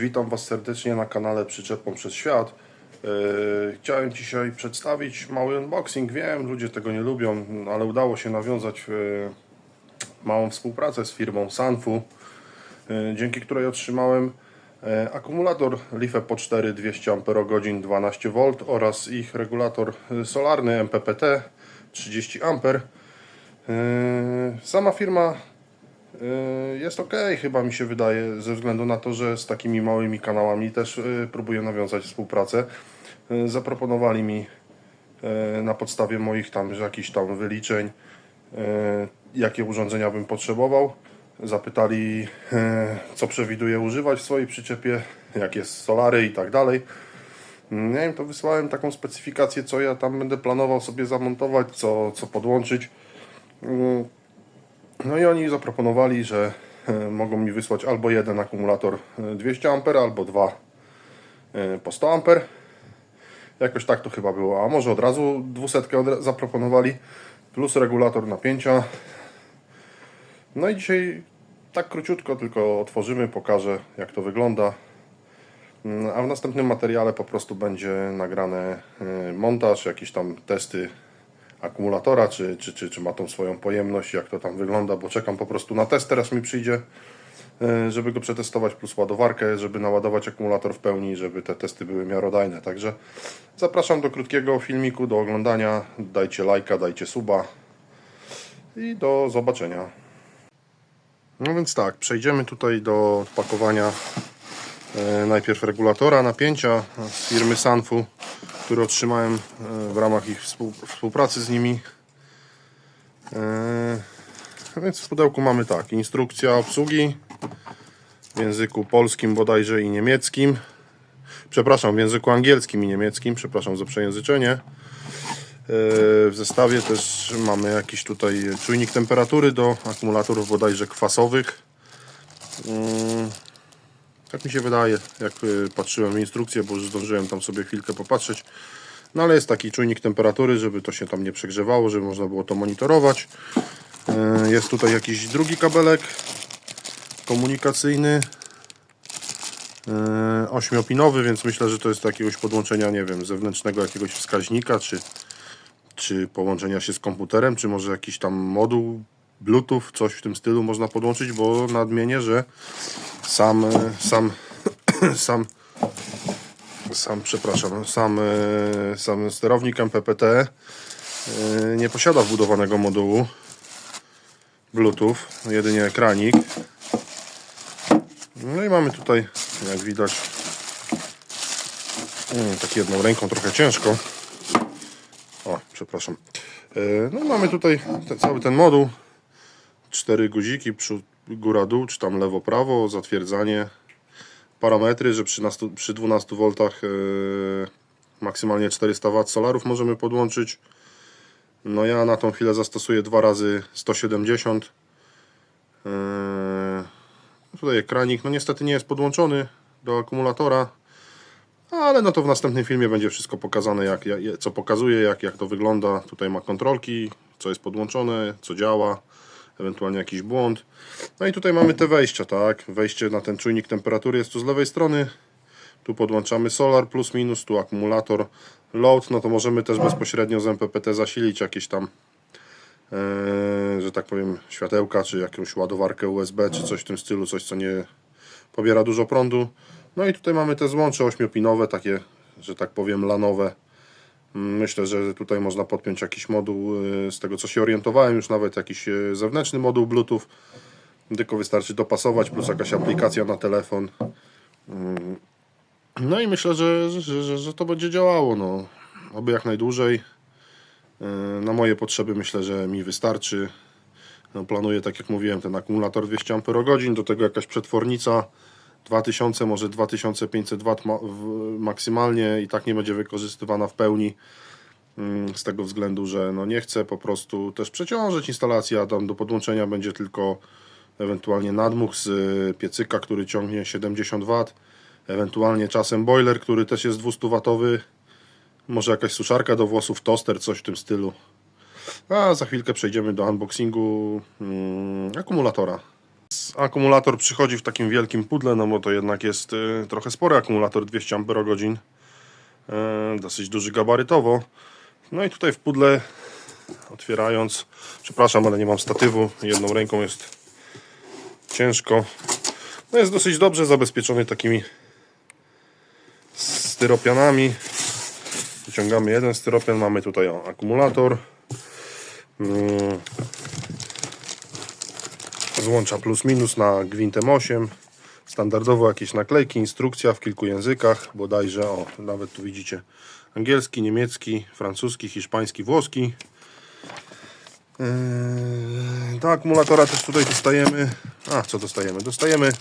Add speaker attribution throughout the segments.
Speaker 1: Witam Was serdecznie na kanale Przyczepą przez Świat. Yy, Chciałem dzisiaj przedstawić mały unboxing. Wiem, ludzie tego nie lubią, ale udało się nawiązać yy, małą współpracę z firmą Sanfu, yy, dzięki której otrzymałem akumulator LiFePO 4 200 Ah 12V oraz ich regulator solarny MPPT 30 A. Sama firma Jest ok, chyba mi się wydaje, ze względu na to, że z takimi małymi kanałami też yy, próbuję nawiązać współpracę. Yy, Zaproponowali mi na podstawie moich tam jakichś tam wyliczeń, jakie urządzenia bym potrzebował. Zapytali, co przewiduję używać w swojej przyczepie, jakie solary i tak dalej. Ja im to wysłałem taką specyfikację, co ja tam będę planował sobie zamontować, co, co podłączyć. No i oni zaproponowali, że e, mogą mi wysłać albo jeden akumulator e, 200 A, albo dwa e, po 100 A. Jakoś tak to chyba było. A może od razu 200 od- zaproponowali, plus regulator napięcia. No i dzisiaj tak króciutko tylko otworzymy, pokażę jak to wygląda. Mm, A w następnym materiale po prostu będzie nagrane e, montaż, jakieś tam testy akumulatora, czy, czy, czy, czy ma tą swoją pojemność, jak to tam wygląda, bo czekam po prostu na test, teraz mi przyjdzie, e, żeby go przetestować, plus ładowarkę, żeby naładować akumulator w pełni, żeby te testy były miarodajne. Także zapraszam do krótkiego filmiku, do oglądania, dajcie lajka, dajcie suba i do zobaczenia. No więc tak, przejdziemy tutaj do pakowania e, najpierw regulatora napięcia z firmy Sanfu, który otrzymałem e, w ramach ich współ, współpracy z nimi. E, Więc w pudełku mamy tak, instrukcja obsługi w języku polskim bodajże i niemieckim. Przepraszam, w języku angielskim i niemieckim, przepraszam za przejęzyczenie. E, W zestawie też mamy jakiś tutaj czujnik temperatury do akumulatorów bodajże kwasowych. Tak mi się wydaje, jak y, patrzyłem w instrukcję, bo już zdążyłem tam sobie chwilkę popatrzeć. No ale jest taki czujnik temperatury, żeby to się tam nie przegrzewało, żeby można było to monitorować. Y, Jest tutaj jakiś drugi kabelek komunikacyjny. y, Ośmiopinowy, więc myślę, że to jest jakiegoś podłączenia, nie wiem, zewnętrznego jakiegoś wskaźnika, czy, czy połączenia się z komputerem, czy może jakiś tam moduł Bluetooth, coś w tym stylu można podłączyć, bo nadmienię, że sam, e, sam, sam, sam, przepraszam, sam, e, sam sterownik MPPT e, nie posiada wbudowanego modułu Bluetooth, jedynie ekranik. No i mamy tutaj, jak widać, mm, tak jedną ręką trochę ciężko. O, przepraszam. No mamy tutaj te, cały ten moduł. Cztery guziki, przód, góra, dół, czy tam lewo, prawo, zatwierdzanie. Parametry, że przy, nastu, przy 12 V e, maksymalnie 400 W solarów możemy podłączyć. No ja na tą chwilę zastosuję dwa razy 170. E, tutaj ekranik, no niestety nie jest podłączony do akumulatora. Ale no to w następnym filmie będzie wszystko pokazane, jak, jak, co pokazuje, jak, jak to wygląda. Tutaj ma kontrolki, co jest podłączone, co działa, ewentualnie jakiś błąd. No i tutaj mamy te wejścia, tak? Wejście na ten czujnik temperatury jest tu z lewej strony. Tu podłączamy solar plus minus, tu akumulator load, no to możemy też bezpośrednio z MPPT zasilić jakieś tam, e, że tak powiem, światełka, czy jakąś ładowarkę USB, czy coś w tym stylu, coś co nie pobiera dużo prądu. No i tutaj mamy te złącze ośmiopinowe, takie, że tak powiem, lanowe. Myślę, że tutaj można podpiąć jakiś moduł, y, z tego co się orientowałem, już nawet jakiś y, zewnętrzny moduł Bluetooth. Tylko wystarczy dopasować, plus jakaś aplikacja na telefon. Mm. No i myślę, że, że, że, że to będzie działało. No. Oby jak najdłużej. Y, Na moje potrzeby myślę, że mi wystarczy. No, planuję, tak jak mówiłem, ten akumulator 200 Ah, do tego jakaś przetwornica 2000, może 2500 W ma, w, maksymalnie i tak nie będzie wykorzystywana w pełni. Mm, Z tego względu, że no nie chcę po prostu też przeciążyć instalacji, a tam do podłączenia będzie tylko ewentualnie nadmuch z y, piecyka, który ciągnie 70 W, ewentualnie czasem boiler, który też jest 200 W, może jakaś suszarka do włosów, toster, coś w tym stylu. A za chwilkę przejdziemy do unboxingu mm, akumulatora Akumulator przychodzi w takim wielkim pudle, no bo to jednak jest y, trochę spory akumulator 200 Ah, y, dosyć duży gabarytowo. No i tutaj w pudle otwierając, przepraszam, ale nie mam statywu, jedną ręką jest ciężko. No jest dosyć dobrze zabezpieczony takimi styropianami. Wyciągamy jeden styropian, mamy tutaj akumulator. Złącza plus minus na gwintem 8. Standardowo jakieś naklejki, instrukcja w kilku językach, bodajże, o, nawet tu widzicie angielski, niemiecki, francuski, hiszpański, włoski. Yy, Do akumulatora też tutaj dostajemy. A, co dostajemy? Dostajemy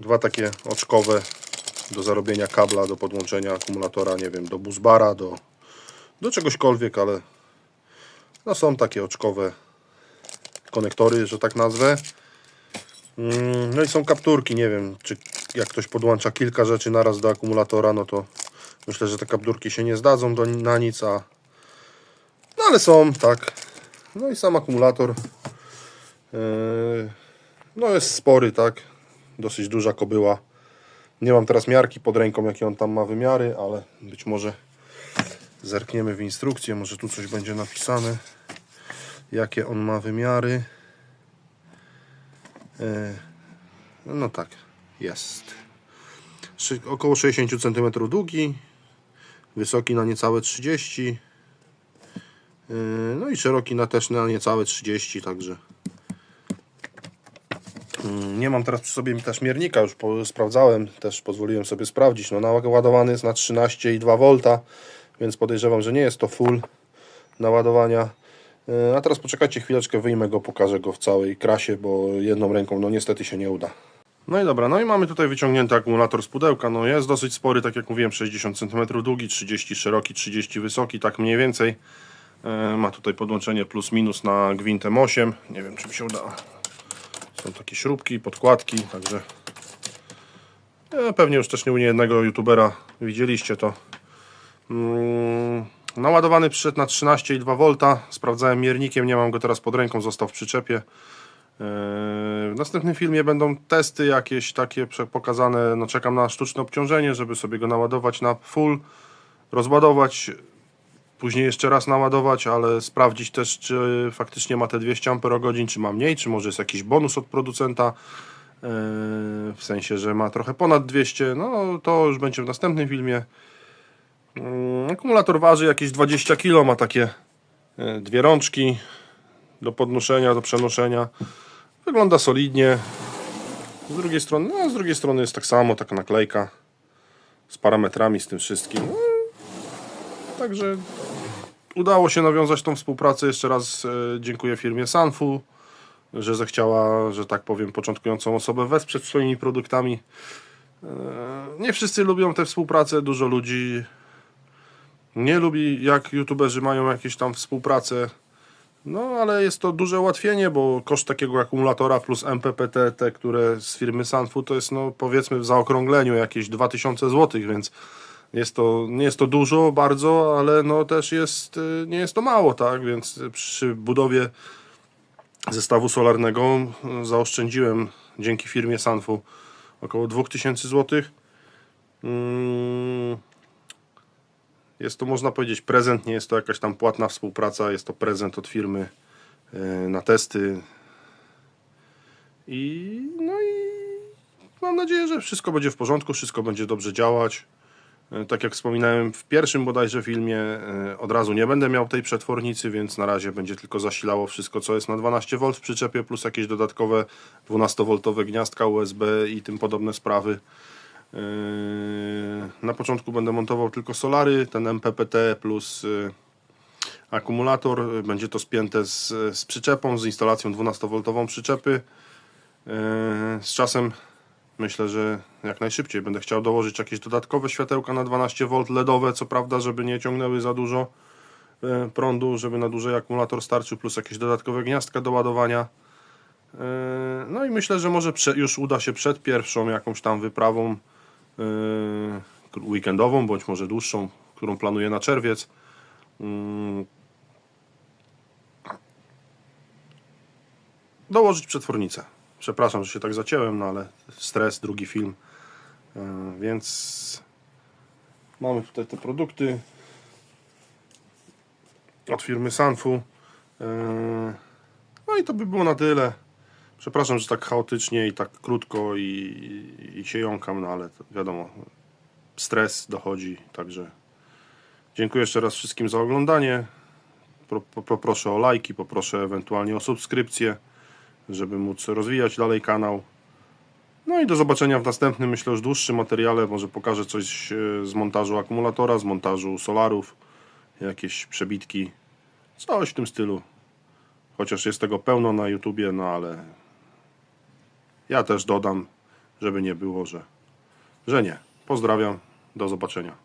Speaker 1: dwa takie oczkowe do zarobienia kabla, do podłączenia akumulatora, nie wiem, do busbara, do, do czegośkolwiek, ale no są takie oczkowe konektory, że tak nazwę. Mm, No i są kapturki, nie wiem, czy jak ktoś podłącza kilka rzeczy naraz do akumulatora, no to myślę, że te kapturki się nie zdadzą do, na nic, a no ale są, tak. No i sam akumulator yy, no jest spory, tak. Dosyć duża kobyła. Nie mam teraz miarki pod ręką, jakie on tam ma wymiary, ale być może zerkniemy w instrukcję, może tu coś będzie napisane, jakie on ma wymiary. Yy, no tak, jest. Około 60 cm długi, wysoki na niecałe 30 Yy, No i szeroki na też na niecałe 30, także Mm, nie mam teraz przy sobie też miernika, już po, sprawdzałem, też pozwoliłem sobie sprawdzić. No, naładowany jest na 13,2 V, więc podejrzewam, że nie jest to full naładowania. Yy, A teraz poczekajcie chwileczkę, wyjmę go, pokażę go w całej krasie, bo jedną ręką no niestety się nie uda. No i dobra, no i mamy tutaj wyciągnięty akumulator z pudełka. No jest dosyć spory, tak jak mówiłem, 60 cm długi, 30 szeroki, 30 wysoki, tak mniej więcej. E, Ma tutaj podłączenie plus minus na gwintem 8. Nie wiem, czy mi się uda. Są takie śrubki, podkładki, także e, pewnie już też nie u niejednego youtubera widzieliście to. Mm, Naładowany przyszedł na 13,2 V. Sprawdzałem miernikiem, nie mam go teraz pod ręką, został w przyczepie. E, W następnym filmie będą testy jakieś takie pokazane. No, czekam na sztuczne obciążenie, żeby sobie go naładować na full, rozładować, później jeszcze raz naładować, ale sprawdzić też, czy faktycznie ma te 200 Ah, czy ma mniej, czy może jest jakiś bonus od producenta. Yy, W sensie, że ma trochę ponad 200. No to już będzie w następnym filmie. Yy, Akumulator waży jakieś 20 kg, ma takie yy, dwie rączki do podnoszenia, do przenoszenia. Wygląda solidnie. Z drugiej strony, no z drugiej strony jest tak samo, taka naklejka z parametrami, z tym wszystkim. No, Także udało się nawiązać tą współpracę. Jeszcze raz e, dziękuję firmie Sanfu, że zechciała, że tak powiem, początkującą osobę wesprzeć swoimi produktami. E, Nie wszyscy lubią tę współpracę, dużo ludzi nie lubi, jak youtuberzy mają jakieś tam współpracę. No, ale jest to duże ułatwienie, bo koszt takiego akumulatora plus MPPT, te, które z firmy Sanfu, to jest, no, powiedzmy, w zaokrągleniu jakieś 2000 zł, więc jest to, nie jest to dużo bardzo, ale no też jest, y, nie jest to mało, tak? Więc przy budowie zestawu solarnego y, zaoszczędziłem dzięki firmie Sanfu około 2000 zł. Jest to, można powiedzieć, prezent, nie jest to jakaś tam płatna współpraca, jest to prezent od firmy y, na testy. I no i mam nadzieję, że wszystko będzie w porządku, wszystko będzie dobrze działać. E, Tak jak wspominałem w pierwszym bodajże filmie, e, od razu nie będę miał tej przetwornicy, więc na razie będzie tylko zasilało wszystko, co jest na 12V w przyczepie, plus jakieś dodatkowe 12V gniazdka USB i tym podobne sprawy. Na początku będę montował tylko solary, ten MPPT plus e, akumulator. Będzie to spięte z, z przyczepą, z instalacją 12V przyczepy. E, Z czasem Myślę, że jak najszybciej będę chciał dołożyć jakieś dodatkowe światełka na 12V LEDowe, co prawda, żeby nie ciągnęły za dużo e, prądu, żeby na dłużej akumulator starczył, plus jakieś dodatkowe gniazdka do ładowania. No i myślę, że może już uda się przed pierwszą jakąś tam wyprawą weekendową, bądź może dłuższą, którą planuję na czerwiec. mm, dołożyć przetwornicę. Przepraszam, że się tak zacięłem, no ale stres, drugi film. E, Więc mamy tutaj te produkty od firmy Sanfu. No i to by było na tyle. Przepraszam, że tak chaotycznie i tak krótko i, i się jąkam, no ale wiadomo, stres dochodzi, także dziękuję jeszcze raz wszystkim za oglądanie. Pro, po- poproszę o lajki, poproszę ewentualnie o subskrypcję, żeby móc rozwijać dalej kanał. No i do zobaczenia w następnym, myślę, już dłuższym materiale. Może pokażę coś e, z montażu akumulatora, z montażu solarów, jakieś przebitki, coś w tym stylu. Chociaż jest tego pełno na YouTubie, no ale ja też dodam, żeby nie było, że, że nie. Pozdrawiam, do zobaczenia.